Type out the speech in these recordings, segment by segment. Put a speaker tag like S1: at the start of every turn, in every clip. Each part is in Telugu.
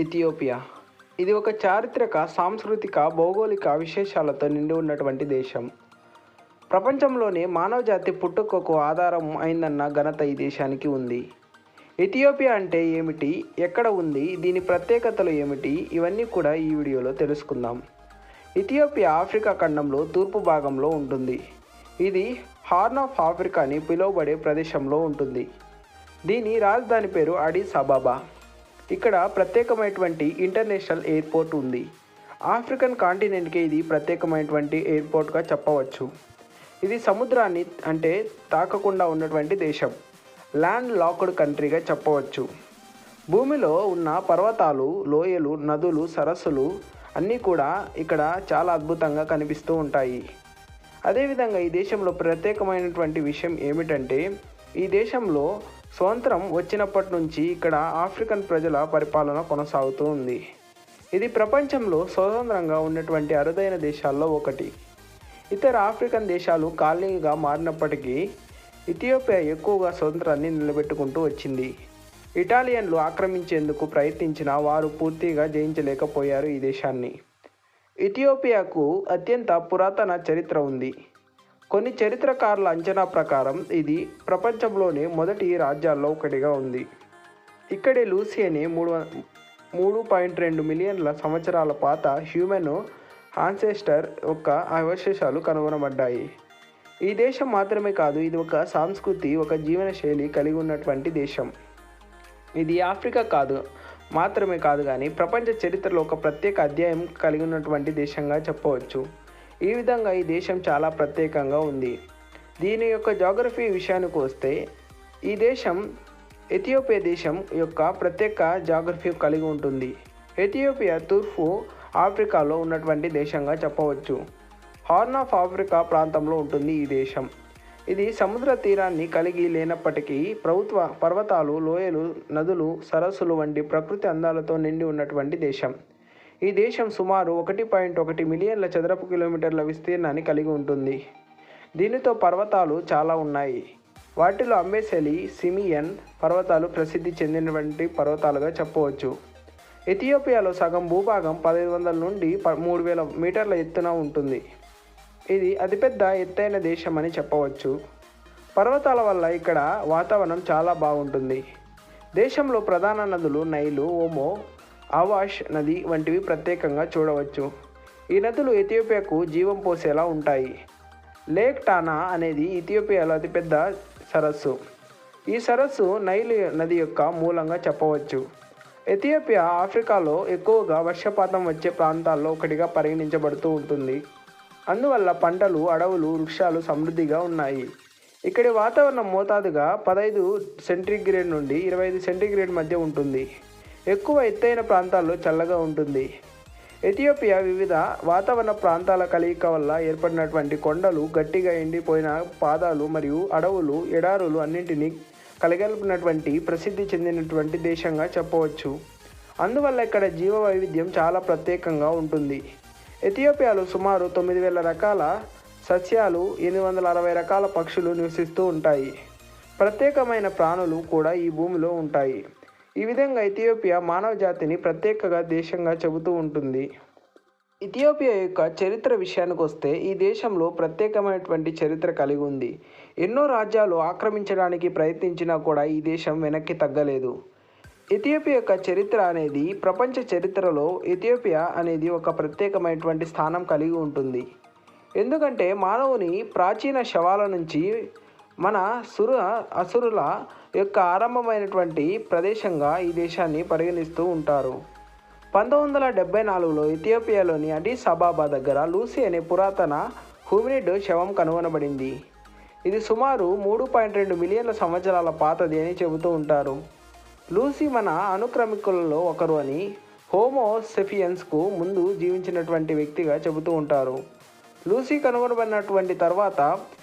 S1: ఇథియోపియా. ఇది ఒక చారిత్రక సాంస్కృతిక భౌగోళిక విశేషాలతో నిండి ఉన్నటువంటి దేశం. ప్రపంచంలోనే మానవ జాతి పుట్టుకకు ఆధారం అయిందన్న ఘనత ఈ దేశానికి ఉంది. ఇథియోపియా అంటే ఏమిటి? ఎక్కడ ఉంది? దీని ప్రత్యేకతలు ఏమిటి? ఇవన్నీ కూడా ఈ వీడియోలో తెలుసుకుందాం. ఇథియోపియా ఆఫ్రికా ఖండంలో తూర్పు భాగంలో ఉంటుంది. ఇది హార్న్ ఆఫ్ ఆఫ్రికా అని పిలువబడే ప్రదేశంలో ఉంటుంది. దీని రాజధాని పేరు అడిస్ అబాబా. ఇక్కడ ప్రత్యేకమైనటువంటి ఇంటర్నేషనల్ ఎయిర్పోర్ట్ ఉంది. ఆఫ్రికన్ కాంటినెంట్కి ఇది ప్రత్యేకమైనటువంటి ఎయిర్పోర్ట్గా చెప్పవచ్చు. ఇది సముద్రాన్ని అంటే తాకకుండా ఉన్నటువంటి దేశం. ల్యాండ్ లాక్డ్ కంట్రీగా చెప్పవచ్చు. భూమిలో ఉన్న పర్వతాలు లోయలు నదులు సరస్సులు అన్నీ కూడా ఇక్కడ చాలా అద్భుతంగా కనిపిస్తూ ఉంటాయి. అదేవిధంగా ఈ దేశంలో ప్రత్యేకమైనటువంటి విషయం ఏమిటంటే ఈ దేశంలో స్వతంత్రం వచ్చినప్పటి నుంచి ఇక్కడ ఆఫ్రికన్ ప్రజల పరిపాలన కొనసాగుతూ ఉంది. ఇది ప్రపంచంలో స్వతంత్రంగా ఉన్నటువంటి అరుదైన దేశాల్లో ఒకటి. ఇతర ఆఫ్రికన్ దేశాలు కాలనీగా మారినప్పటికీ ఇథియోపియా ఎక్కువగా స్వతంత్రాన్ని నిలబెట్టుకుంటూ వచ్చింది. ఇటాలియన్లు ఆక్రమించేందుకు ప్రయత్నించిన వారు పూర్తిగా జయించలేకపోయారు ఈ దేశాన్ని. ఇథియోపియాకు అత్యంత పురాతన చరిత్ర ఉంది. కొన్ని చరిత్రకారుల అంచనా ప్రకారం ఇది ప్రపంచంలోనే మొదటి రాజ్యాల్లో ఒకటిగా ఉంది. ఇక్కడే లూసియని మూడు వ- మూడు పాయింట్ రెండు మిలియన్ల సంవత్సరాల పాత హ్యూమన్ ఆన్సెస్టర్ యొక్క అవశేషాలు కనుగొనబడ్డాయి. ఈ దేశం మాత్రమే కాదు ఇది ఒక సంస్కృతి ఒక జీవనశైలి కలిగి ఉన్నటువంటి దేశం. ఇది ఆఫ్రికా కాదు మాత్రమే కాదు కానీ ప్రపంచ చరిత్రలో ఒక ప్రత్యేక అధ్యాయం కలిగి ఉన్నటువంటి దేశంగా చెప్పవచ్చు. ఈ విధంగా ఈ దేశం చాలా ప్రత్యేకంగా ఉంది. దీని యొక్క జాగ్రఫీ విషయానికి వస్తే ఈ దేశం ఎథియోపియా దేశం యొక్క ప్రత్యేక జాగ్రఫీ కలిగి ఉంటుంది. ఎథియోపియా తూర్పు ఆఫ్రికాలో ఉన్నటువంటి దేశంగా చెప్పవచ్చు. హార్న్ ఆఫ్ ఆఫ్రికా ప్రాంతంలో ఉంటుంది ఈ దేశం. ఇది సముద్ర తీరాన్ని కలిగి లేనప్పటికీ ప్రభుత్వ పర్వతాలు లోయలు నదులు సరస్సులు వంటి ప్రకృతి అందాలతో నిండి ఉన్నటువంటి దేశం. ఈ దేశం సుమారు ఒకటి పాయింట్ ఒకటి మిలియన్ల చదరపు కిలోమీటర్ల విస్తీర్ణాన్ని కలిగి ఉంటుంది. దీనితో పర్వతాలు చాలా ఉన్నాయి. వాటిలో అంబేసెలి సిమియన్ పర్వతాలు ప్రసిద్ధి చెందినటువంటి పర్వతాలుగా చెప్పవచ్చు. ఎథియోపియాలో సగం భూభాగం పదిహేను వందల నుండి ప- మూడు వేల మీటర్ల ఎత్తున ఉంటుంది. ఇది అతిపెద్ద ఎత్తైన దేశం అని చెప్పవచ్చు. పర్వతాల వల్ల ఇక్కడ వాతావరణం చాలా బాగుంటుంది. దేశంలో ప్రధాన నదులు నైలు ఓమో ఆవాష్ నది వంటివి ప్రత్యేకంగా చూడవచ్చు. ఈ నదులు ఇథియోపియాకు జీవం పోసేలా ఉంటాయి. లేక్ టానా అనేది ఇథియోపియాలో అతిపెద్ద సరస్సు. ఈ సరస్సు నైల్ నది యొక్క మూలంగా చెప్పవచ్చు. ఎథియోపియా ఆఫ్రికాలో ఎక్కువగా వర్షపాతం వచ్చే ప్రాంతాల్లో ఒకటిగా పరిగణించబడుతూ ఉంటుంది. అందువల్ల పంటలు అడవులు వృక్షాలు సమృద్ధిగా ఉన్నాయి. ఇక్కడి వాతావరణం మోతాదుగా పదహైదు సెంటీగ్రేడ్ నుండి ఇరవై ఐదు సెంటీగ్రేడ్ మధ్య ఉంటుంది. ఎక్కువ ఎత్తైన ప్రాంతాల్లో చల్లగా ఉంటుంది. ఎథియోపియా వివిధ వాతావరణ ప్రాంతాల కలయిక వల్ల ఏర్పడినటువంటి కొండలు గట్టిగా ఎండిపోయిన పాదాలు మరియు అడవులు ఎడారులు అన్నింటినీ కలగలిపినటువంటి ప్రసిద్ధి చెందినటువంటి దేశంగా చెప్పవచ్చు. అందువల్ల ఇక్కడ జీవ వైవిధ్యం చాలా ప్రత్యేకంగా ఉంటుంది. ఎథియోపియాలో సుమారు తొమ్మిది వేల రకాల సస్యాలు ఎనిమిది వందల అరవై రకాల పక్షులు నివసిస్తూ ఉంటాయి. ప్రత్యేకమైన ప్రాణులు కూడా ఈ భూమిలో ఉంటాయి. ఈ విధంగా ఇథియోపియా మానవ జాతిని ప్రత్యేకగా దేశంగా చెబుతూ ఉంటుంది. ఇథియోపియా యొక్క చరిత్ర విషయానికి వస్తే ఈ దేశంలో ప్రత్యేకమైనటువంటి చరిత్ర కలిగి ఉంది. ఎన్నో రాజ్యాలు ఆక్రమించడానికి ప్రయత్నించినా కూడా ఈ దేశం వెనక్కి తగ్గలేదు. ఇథియోపియా యొక్క చరిత్ర అనేది ప్రపంచ చరిత్రలో ఇథియోపియా అనేది ఒక ప్రత్యేకమైనటువంటి స్థానం కలిగి ఉంటుంది. ఎందుకంటే మానవుని ప్రాచీన శవాల నుంచి మన సుర అసురుల యొక్క ఆరంభమైనటువంటి ప్రదేశంగా ఈ దేశాన్ని పరిగణిస్తూ ఉంటారు. పంతొమ్మిది వందల డెబ్బై నాలుగులో ఇథియోపియాలోని అడిస్ అబాబా దగ్గర లూసీ అనే పురాతన హ్యూమినిడ్ శవం కనుగొనబడింది. ఇది సుమారు మూడు పాయింట్ రెండు మిలియన్ల సంవత్సరాల పాతది అని చెబుతూ ఉంటారు. లూసీ మన అనుక్రమికులలో ఒకరు అని హోమోసెఫియన్స్కు ముందు జీవించినటువంటి వ్యక్తిగా చెబుతూ ఉంటారు. లూసీ కనుగొనబడినటువంటి తర్వాత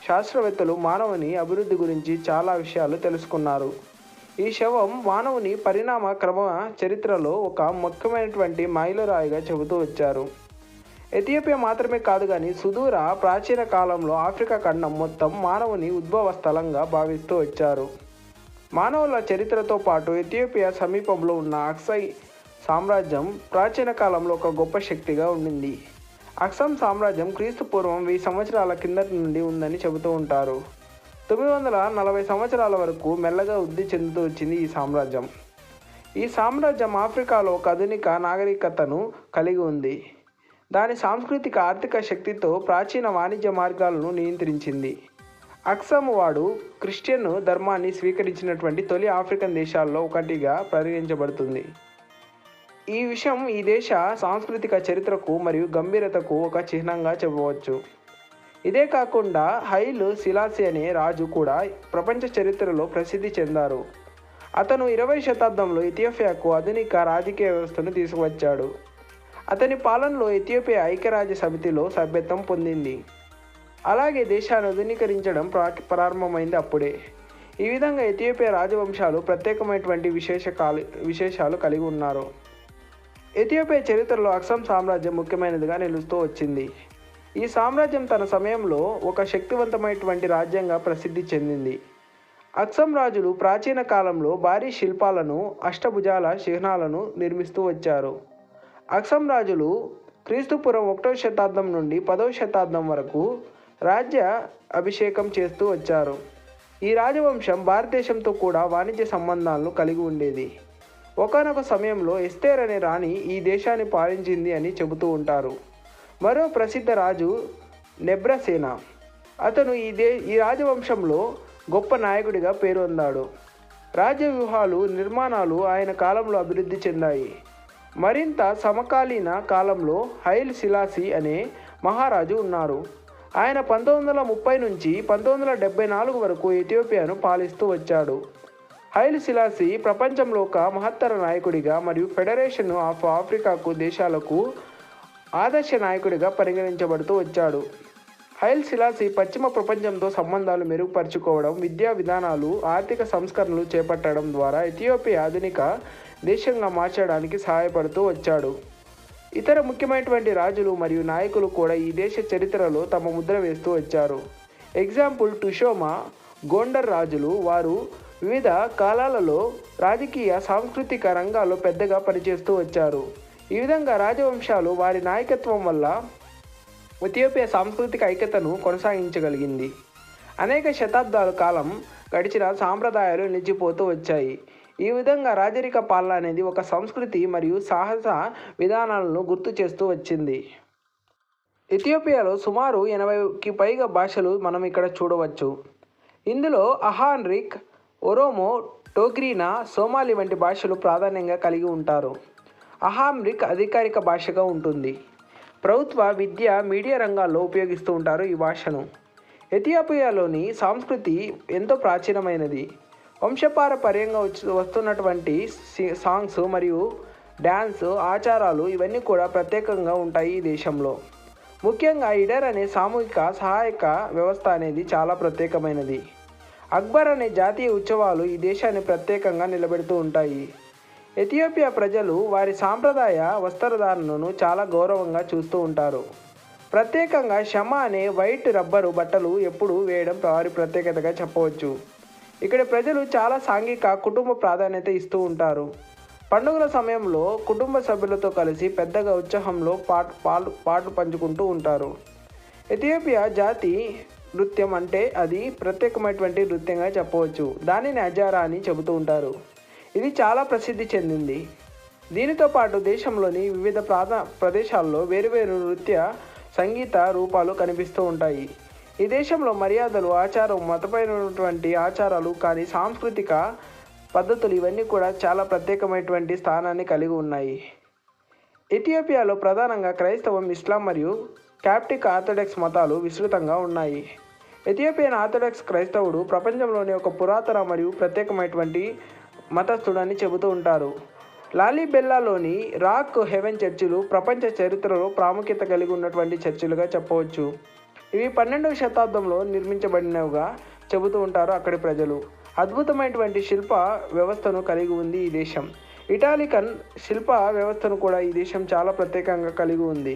S1: శాస్త్రవేత్తలు మానవుని అభివృద్ధి గురించి చాలా విషయాలు తెలుసుకున్నారు. ఈ శవం మానవుని పరిణామ క్రమ చరిత్రలో ఒక ముఖ్యమైనటువంటి మైలురాయిగా చెబుతూ వచ్చారు. ఎథియోపియా మాత్రమే కాదు కానీ సుదూర ప్రాచీన కాలంలో ఆఫ్రికా ఖండం మొత్తం మానవుని ఉద్భవ స్థలంగా భావిస్తూ వచ్చారు. మానవుల చరిత్రతో పాటు ఎథియోపియా సమీపంలో ఉన్న అక్సై సామ్రాజ్యం ప్రాచీన కాలంలో ఒక గొప్ప శక్తిగా ఉండింది. అక్సం సామ్రాజ్యం క్రీస్తు పూర్వం వెయ్యి సంవత్సరాల కిందటి నుండి ఉందని చెబుతూ ఉంటారు. తొమ్మిది వందల నలభై సంవత్సరాల వరకు మెల్లగా వృద్ధి చెందుతూ వచ్చింది ఈ సామ్రాజ్యం. ఈ సామ్రాజ్యం ఆఫ్రికాలో ఒక ఆధునిక నాగరికతను కలిగి ఉంది. దాని సాంస్కృతిక ఆర్థిక శక్తితో ప్రాచీన వాణిజ్య మార్గాలను నియంత్రించింది. అక్సమ్ వాడు క్రిస్టియన్ ధర్మాన్ని స్వీకరించినటువంటి తొలి ఆఫ్రికన్ దేశాల్లో ఒకటిగా పరిగణించబడుతుంది. ఈ విషయం ఈ దేశ సాంస్కృతిక చరిత్రకు మరియు గంభీరతకు ఒక చిహ్నంగా చెప్పవచ్చు. ఇదే కాకుండా హైల్ సిలాసి అనే రాజు కూడా ప్రపంచ చరిత్రలో ప్రసిద్ధి చెందారు. అతను ఇరవై శతాబ్దంలో ఇథియోపియాకు ఆధునిక రాజకీయ వ్యవస్థను తీసుకువచ్చాడు. అతని పాలనలో ఇథియోపియా ఐక్యరాజ్య సమితిలో సభ్యత్వం పొందింది. అలాగే దేశాన్ని ఆధునీకరించడం ప్రా ప్రారంభమైంది అప్పుడే. ఈ విధంగా ఇథియోపియా రాజవంశాలు ప్రత్యేకమైనటువంటి విశేష కాలు విశేషాలు కలిగి ఉన్నారు. ఇథియోపియా చరిత్రలో అక్సం సామ్రాజ్యం ముఖ్యమైనదిగా నిలుస్తూ వచ్చింది. ఈ సామ్రాజ్యం తన సమయంలో ఒక శక్తివంతమైనటువంటి రాజ్యంగా ప్రసిద్ధి చెందింది. అక్సం రాజులు ప్రాచీన కాలంలో భారీ శిల్పాలను అష్టభుజాల చిహ్నాలను నిర్మిస్తూ వచ్చారు. అక్సం రాజులు క్రీస్తుపురం ఒకటో శతాబ్దం నుండి పదవ శతాబ్దం వరకు రాజ్య అభిషేకం చేస్తూ వచ్చారు. ఈ రాజవంశం భారతదేశంతో కూడా వాణిజ్య సంబంధాలను కలిగి ఉండేది. ఒకనొక సమయంలో ఎస్తేర్ అనే రాణి ఈ దేశాన్ని పాలించింది అని చెబుతూ ఉంటారు. మరో ప్రసిద్ధ రాజు నెబ్రసేన. అతను ఈ దే ఈ రాజవంశంలో గొప్ప నాయకుడిగా పేరొందాడు రాజ్య వ్యూహాలు నిర్మాణాలు ఆయన కాలంలో అభివృద్ధి చెందాయి. మరింత సమకాలీన కాలంలో హైల్ సిలాసి అనే మహారాజు ఉన్నారు. ఆయన పంతొమ్మిది వందల ముప్పై నుంచి పంతొమ్మిది వందల డెబ్బై నాలుగు వరకు ఇథియోపియాను పాలిస్తూ వచ్చాడు. హైల్ సిలాసి ప్రపంచంలో ఒక మహత్తర నాయకుడిగా మరియు ఫెడరేషన్ ఆఫ్ ఆఫ్రికాకు దేశాలకు ఆదర్శ నాయకుడిగా పరిగణించబడుతూ వచ్చాడు. హైల్ సిలాసి పశ్చిమ ప్రపంచంతో సంబంధాలు మెరుగుపరుచుకోవడం విద్యా విధానాలు ఆర్థిక సంస్కరణలు చేపట్టడం ద్వారా ఇథియోపియా ఆధునిక దేశంగా మార్చడానికి సహాయపడుతూ వచ్చాడు. ఇతర ముఖ్యమైనటువంటి రాజులు మరియు నాయకులు కూడా ఈ దేశ చరిత్రలో తమ ముద్ర వేస్తూ వచ్చారు. ఎగ్జాంపుల్ టుషోమా గోండర్ రాజులు వారు వివిధ కాలాలలో రాజకీయ సాంస్కృతిక రంగాల్లో పెద్దగా పనిచేస్తూ వచ్చారు. ఈ విధంగా రాజవంశాలు వారి నాయకత్వం వల్ల ఇథియోపియా సాంస్కృతిక ఐక్యతను కొనసాగించగలిగింది. అనేక శతాబ్దాల కాలం గడిచిన సాంప్రదాయాలు నిలిచిపోతూ వచ్చాయి. ఈ విధంగా రాజరిక పాలన అనేది ఒక సంస్కృతి మరియు సాహస విధానాలను గుర్తు చేస్తూ వచ్చింది. ఇథియోపియాలో సుమారు ఎనభైకి పైగా భాషలు మనం ఇక్కడ చూడవచ్చు. ఇందులో అహాన్రిక్ ఒరోమో టోగ్రీనా సోమాలి వంటి భాషలు ప్రాధాన్యంగా కలిగి ఉంటారు. అహామ్రిక్ అధికారిక భాషగా ఉంటుంది. ప్రభుత్వ విద్య మీడియా రంగాల్లో ఉపయోగిస్తూ ఉంటారు ఈ భాషను. ఎథియోపియాలోని సంస్కృతి ఎంతో ప్రాచీనమైనది. వంశపారపర్యంగా వచ్చి వస్తున్నటువంటి సాంగ్స్ మరియు డ్యాన్స్ ఆచారాలు ఇవన్నీ కూడా ప్రత్యేకంగా ఉంటాయి ఈ దేశంలో. ముఖ్యంగా ఇడర్ అనే సామూహిక సహాయక వ్యవస్థ అనేది చాలా ప్రత్యేకమైనది. అక్బర్ అనే జాతీయ ఉత్సవాలు ఈ దేశాన్ని ప్రత్యేకంగా నిలబెడుతూ ఉంటాయి. ఎథియోపియా ప్రజలు వారి సాంప్రదాయ వస్త్రధారణను చాలా గౌరవంగా చూస్తూ ఉంటారు. ప్రత్యేకంగా షమ అనే వైట్ రబ్బరు బట్టలు ఎప్పుడు వేయడం వారి ప్రత్యేకతగా చెప్పవచ్చు. ఇక్కడ ప్రజలు చాలా సాంఘిక కుటుంబ ప్రాధాన్యత ఇస్తూ ఉంటారు. పండుగల సమయంలో కుటుంబ సభ్యులతో కలిసి పెద్దగా ఉత్సాహంలో పాటు పాలు పాటలు పంచుకుంటూ ఉంటారు. ఎథియోపియా జాతి నృత్యం అంటే అది ప్రత్యేకమైనటువంటి నృత్యంగా చెప్పవచ్చు. దానిని అజారా అని చెబుతూ ఉంటారు. ఇది చాలా ప్రసిద్ధి చెందింది. దీనితో పాటు దేశంలోని వివిధ ప్రాంత ప్రదేశాల్లో వేరువేరు నృత్య సంగీత రూపాలు కనిపిస్తూ ఉంటాయి. ఈ దేశంలో మర్యాదలు ఆచారం మతపైనటువంటి ఆచారాలు కానీ సాంస్కృతిక పద్ధతులు ఇవన్నీ కూడా చాలా ప్రత్యేకమైనటువంటి స్థానాన్ని కలిగి ఉన్నాయి. ఇథియోపియాలో ప్రధానంగా క్రైస్తవం ఇస్లాం మరియు క్యాప్టిక్ ఆర్థోడాక్స్ మతాలు విస్తృతంగా ఉన్నాయి. ఎథియోపియన్ ఆర్థడాక్స్ క్రైస్తవుడు ప్రపంచంలోని ఒక పురాతన మరియు ప్రత్యేకమైనటువంటి మతస్థుడని చెబుతూ ఉంటారు. లాలీబెల్లాలోని రాక్ హెవెన్ చర్చిలు ప్రపంచ చరిత్రలో ప్రాముఖ్యత కలిగి ఉన్నటువంటి చర్చిలుగా చెప్పవచ్చు. ఇవి పన్నెండవ శతాబ్దంలో నిర్మించబడినవిగా చెబుతూ ఉంటారు అక్కడి ప్రజలు. అద్భుతమైనటువంటి శిల్ప వ్యవస్థను కలిగి ఉంది ఈ దేశం. ఇటాలికన్ శిల్ప వ్యవస్థను కూడా ఈ దేశం చాలా ప్రత్యేకంగా కలిగి ఉంది.